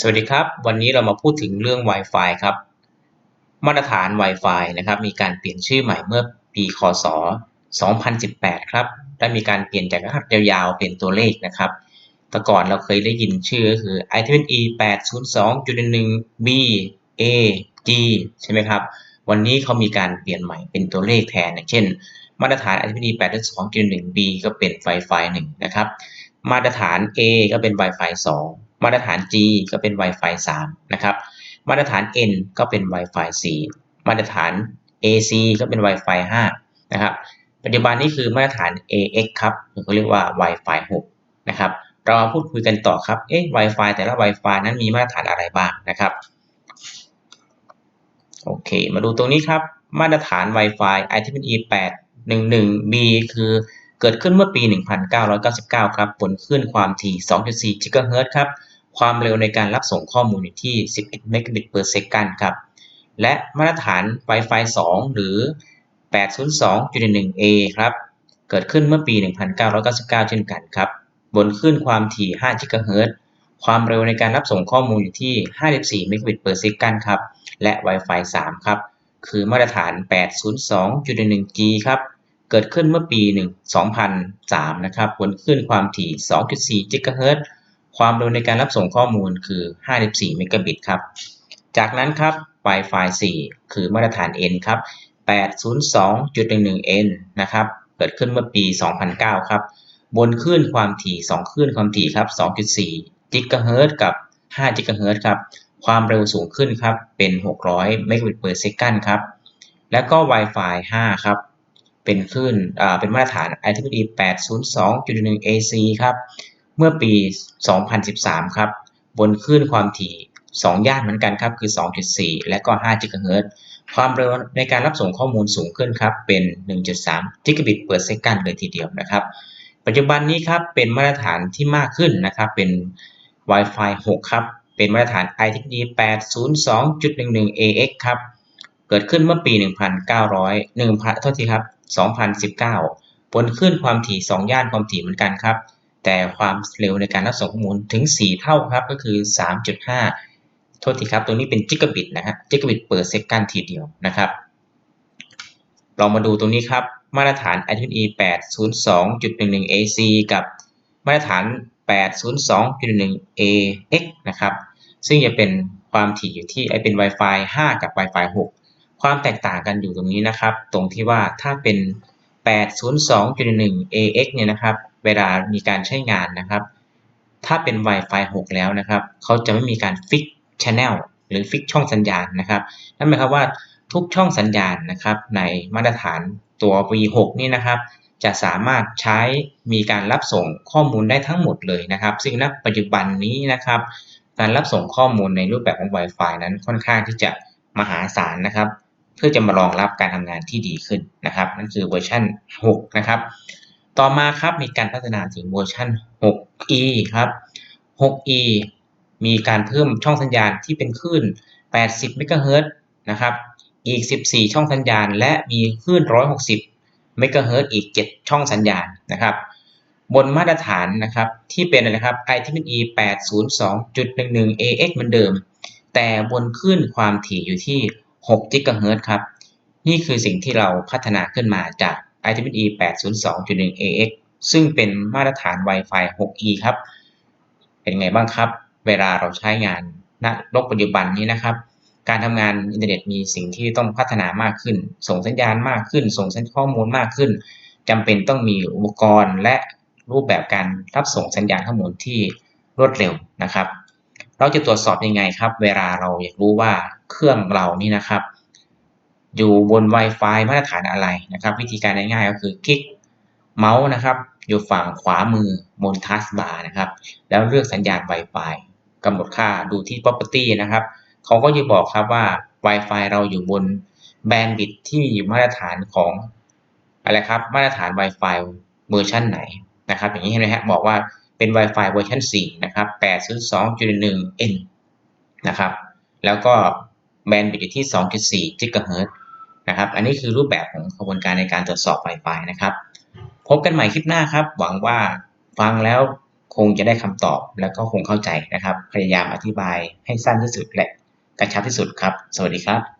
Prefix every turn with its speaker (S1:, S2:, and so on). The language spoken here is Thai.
S1: สวัสดีครับ วันนี้เรามาพูดถึงเรื่อง Wi-Fi ครับ มาตรฐาน Wi-Fi นะครับ มีการเปลี่ยนชื่อใหม่เมื่อปีคศ 2018 ครับและมีการเปลี่ยนจากรหัสยาวๆ เป็นตัวเลขนะครับ แต่ก่อนเราเคยได้ยินชื่อก็คือ IEEE 802.1 B A G ใช่ไหมครับ วันนี้เขามีการเปลี่ยนใหม่เป็นตัวเลขแทนอย่างเช่น มาตรฐาน IEEE 802.1 B ก็เป็น Wi-Fi 1 นะครับ มาตรฐาน A ก็เป็น Wi-Fi 2 มาตรฐาน G ก็เป็น Wi-Fi 3 นะครับ มาตรฐาน N ก็เป็น Wi-Fi 4 มาตรฐาน AC ก็เป็น Wi-Fi 5 นะครับ ปัจจุบันนี้คือมาตรฐาน AX ครับหรือเขาเรียกว่า Wi-Fi 6 นะครับ เรามาพูดคุยกันต่อครับ เอ๊ะ Wi-Fi แต่ละ Wi-Fi นั้นมีมาตรฐานอะไรบ้างนะครับ โอเค มาดูตรงนี้ครับ มาตรฐาน Wi-Fi IEEE 811B คือเกิดขึ้นเมื่อปี 1999 ครับบนคลื่นความถี่ 2.4 GHz ครับ ความเร็วในการรับส่งข้อมูลอยู่ที่ 11 Mbps ครับและมาตรฐาน Wi-Fi 2 หรือ 802.1a ครับ เกิดขึ้นเมื่อปี 1999 เช่นกันครับ บนคลื่นความถี่ 5 GHz ความเร็วในการรับส่งข้อมูลอยู่ที่ 54 Mbps ครับ และ Wi-Fi 3 ครับ คือมาตรฐาน 802.11g ครับ เกิดขึ้นเมื่อปี 2003 นะครับ บนคลื่นความถี่ 2.4 GHz ความเร็วในการรับส่งข้อมูลคือ 54 Mbit ครับ จากนั้นครับ Wi-Fi 4 คือมาตรฐาน N ครับ 802.11n นะครับ เกิดขึ้นเมื่อปี 2009 ครับ บนคลื่นความถี่ 2 คลื่นความถี่ครับ 2.4 GHz กับ5 GHz ครับ ความเร็วสูงขึ้นครับ เป็น 600 Mbit per second ครับ แล้วก็ Wi-Fi 5 ครับ เป็นคลื่นอ่าเป็นมาตรฐาน IEEE 802.11ac ครับ เมื่อปี 2013 ครับ บนคลื่นความถี่ 2 ย่านเหมือนกันครับ คือ 2.4 และก็5 GHz ความเร็วในการรับส่งข้อมูลสูงขึ้นครับ เป็น 1.3 Gbps เลยทีเดียวนะครับ ปัจจุบันนี้ครับ เป็นมาตรฐานที่มากขึ้นนะครับ เป็น Wi-Fi 6 ครับ เป็นมาตรฐาน IEEE 802.11ax ครับ เกิดขึ้นเมื่อปี 1900 1โทษทีครับ 2019 บนคลื่นความถี่ 2 ย่านความถี่เหมือนกันครับ แต่ความเร็วในการรับส่งข้อมูลถึง 4 เท่าครับก็คือ 3.5 โทษทีครับ ตัวนี้เป็นจิกะบิตนะฮะจิกะบิตเปิดเซกันทีเดียวนะครับเรามาดูตรงนี้ครับ มาตรฐาน IEEE 802.11ac กับมาตรฐาน 802.11ax นะครับ ซึ่งจะเป็นความถี่อยู่ที่ไอเป็น Wi-Fi 5 กับ Wi-Fi 6 ความแตกต่างกันอยู่ตรงนี้นะครับ ตรงที่ว่าถ้าเป็น 802.11ax เนี่ยนะครับ เวลามีการใช้งานนะครับ ถ้าเป็น Wi-Fi 6 แล้วนะครับ เขาจะไม่มีการฟิก channel หรือฟิกช่องสัญญาณนะครับ นั่นหมายความว่าทุกช่องสัญญาณนะครับในมาตรฐานตัว V6 นี่นะครับ จะสามารถใช้มีการรับส่งข้อมูลได้ทั้งหมดเลยนะครับ ซึ่งณปัจจุบันนี้นะครับ การรับส่งข้อมูลในรูปแบบของ Wi-Fi นั้นค่อนข้างที่จะมหาศาลนะครับ เพื่อจะมารองรับการทำงานที่ดีขึ้นนะครับ นั่นคือเวอร์ชัน6 นะครับ ต่อมาครับมีการพัฒนาถึงเวอร์ชัน 6e ครับ 6e มีการเพิ่มช่องสัญญาณที่เป็นคลื่น 80 เมกะเฮิรตซ์นะครับ อีก 14 ช่องสัญญาณ และมีคลื่น 160 เมกะเฮิรตซ์อีก 7 ช่องสัญญาณนะครับ บนมาตรฐานนะครับที่เป็นนะครับ IEEE 802.11ax เหมือนเดิม แต่บนคลื่นความถี่อยู่ที่6กิกะเฮิรตซ์ครับ นี่คือสิ่งที่เราพัฒนาขึ้นมาจาก IEEE 8.02.1ax ซึ่งเป็นมาตรฐาน Wi-Fi 6e ครับ เป็นไงบ้างครับ เวลาเราใช้งานณโลกปัจจุบันนี้นะครับ การทำงานอินเทอร์เน็ตมีสิ่งที่ต้องพัฒนามากขึ้น ส่งสัญญาณมากขึ้น ส่งสัญข้อมูลมากขึ้นจำเป็นต้องมีอุปกรณ์และรูปแบบการรับส่งสัญญาณข้อมูลที่รวดเร็วนะครับ เราจะตรวจสอบยังไงครับ เวลาเราอยากรู้ว่าเครื่องเรานี่นะครับ อยู่บน Wi-Fi มาตรฐานอะไรนะครับ วิธีการง่ายๆก็คือคลิกเมาส์นะครับ อยู่ฝั่งขวามือบนทัสบาร์นะครับ แล้วเลือกสัญญาณ Wi-Fi กำหนดค่าดูที่ property นะครับเขาก็จะบอกครับว่า Wi-Fi เราอยู่บนแบนด์วิดต์ที่อยู่มาตรฐานของอะไรครับ มาตรฐาน Wi-Fi เวอร์ชันไหนนะครับ อย่างนี้เห็นไหมฮะบอกว่าเป็น Wi-Fi เวอร์ชัน4นะครับ 802.1n นะครับ แล้วก็แบนด์วิดต์ที่ 2.4 GHz นะครับ อันนี้คือรูปแบบของกระบวนการในการตรวจสอบ Wi-Fi นะครับ พบกันใหม่คลิปหน้าครับ หวังว่าฟังแล้วคงจะได้คำตอบแล้วก็คงเข้าใจนะครับ พยายามอธิบายให้สั้นที่สุดและกระชับที่สุดครับ สวัสดีครับ